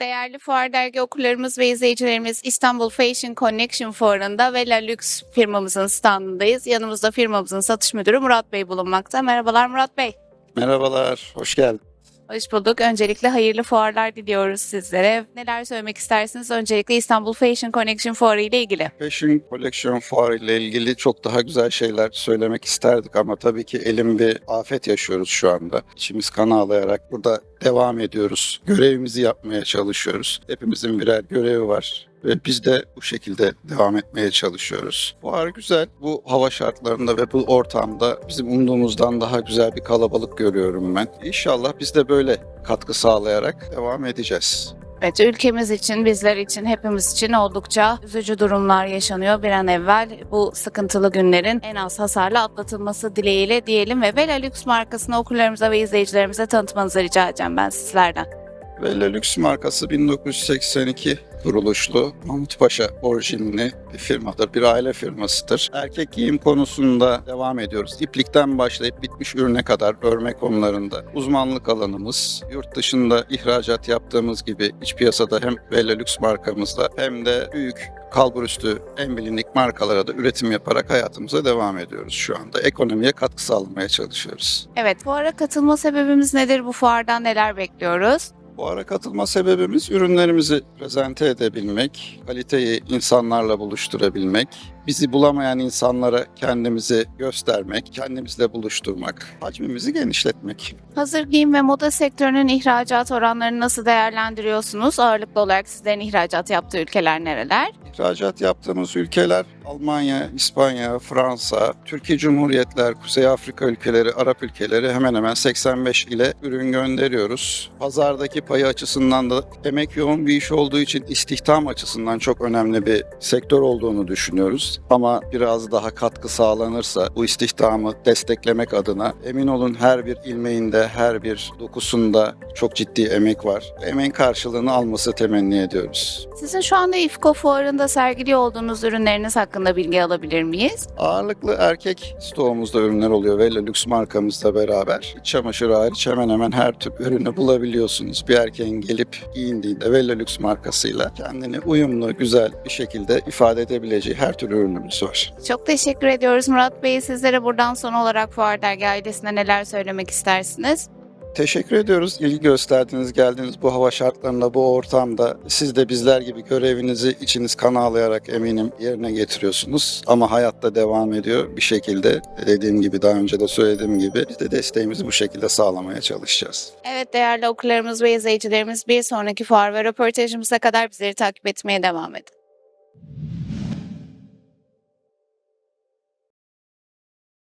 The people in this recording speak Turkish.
Değerli Fuar Dergi okurlarımız ve izleyicilerimiz İstanbul Fashion Connection Fuarı'nda ve La Lux firmamızın standındayız. Yanımızda firmamızın satış müdürü Murat Bey bulunmakta. Merhabalar Murat Bey. Merhabalar, hoş geldin. Hoş bulduk. Öncelikle hayırlı fuarlar diliyoruz sizlere. Neler söylemek istersiniz? Öncelikle İstanbul Fashion Connection Fuarı ile ilgili. Fashion Collection Fuarı ile ilgili çok daha güzel şeyler söylemek isterdik ama tabii ki elim bir afet yaşıyoruz şu anda. İçimiz kan ağlayarak burada devam ediyoruz. Görevimizi yapmaya çalışıyoruz. Hepimizin birer görevi var ve biz de bu şekilde devam etmeye çalışıyoruz. Fuar güzel. Bu hava şartlarında ve bu ortamda bizim umduğumuzdan daha güzel bir kalabalık görüyorum ben. İnşallah biz de böyle katkı sağlayarak devam edeceğiz. Evet, ülkemiz için, bizler için, hepimiz için oldukça üzücü durumlar yaşanıyor. Bir an evvel bu sıkıntılı günlerin en az hasarla atlatılması dileğiyle diyelim ve Vela Lux markasını okurlarımıza ve izleyicilerimize tanıtmanızı rica edeceğim ben sizlerden. Ve Lux markası 1982 kuruluşlu Mahmut Paşa orijinli bir firmadır, bir aile firmasıdır. Erkek giyim konusunda devam ediyoruz. İplikten başlayıp bitmiş ürüne kadar örme konularında uzmanlık alanımız. Yurt dışında ihracat yaptığımız gibi iç piyasada hem Velolux markamızda hem de büyük kalburüstü en bilindik markalara da üretim yaparak hayatımıza devam ediyoruz şu anda. Ekonomiye katkı sağlamaya çalışıyoruz. Evet, fuara katılma sebebimiz nedir? Bu fuardan neler bekliyoruz? Bu ara katılma sebebimiz ürünlerimizi prezente edebilmek, kaliteyi insanlarla buluşturabilmek, bizi bulamayan insanlara kendimizi göstermek, kendimizle buluşturmak, hacmimizi genişletmek. Hazır giyim ve moda sektörünün ihracat oranlarını nasıl değerlendiriyorsunuz? Ağırlıklı olarak sizlerin ihracat yaptığı ülkeler nereler? İhracat yaptığımız ülkeler Almanya, İspanya, Fransa, Türkiye Cumhuriyetler, Kuzey Afrika ülkeleri, Arap ülkeleri hemen hemen 85 ile ürün gönderiyoruz. Pazardaki payı açısından da emek yoğun bir iş olduğu için istihdam açısından çok önemli bir sektör olduğunu düşünüyoruz. Ama biraz daha katkı sağlanırsa bu istihdamı desteklemek adına emin olun her bir ilmeğinde, her bir dokusunda çok ciddi emek var. Emeğin karşılığını alması temenni ediyoruz. Sizin şu anda İFKO fuarında sergili olduğunuz ürünleriniz hakkında bilgi alabilir miyiz? Ağırlıklı erkek stoğumuzda ürünler oluyor ve Lux markamızla beraber. İç çamaşırı hariç hemen hemen her tür ürünü bulabiliyorsunuz. Bir erkeğin gelip giyindiğinde ve Lux markasıyla kendini uyumlu, güzel bir şekilde ifade edebileceği her tür ürünümüz var. Çok teşekkür ediyoruz Murat Bey. Sizlere buradan son olarak Fuar Dergi ailesine neler söylemek istersiniz? Teşekkür ediyoruz. İlgi gösterdiniz, geldiniz bu hava şartlarında, bu ortamda. Siz de bizler gibi görevinizi içiniz kan ağlayarak eminim yerine getiriyorsunuz. Ama hayatta devam ediyor bir şekilde. Dediğim gibi daha önce de söylediğim gibi biz de desteğimizi bu şekilde sağlamaya çalışacağız. Evet değerli okurlarımız ve izleyicilerimiz bir sonraki fuar ve röportajımıza kadar bizleri takip etmeye devam edin.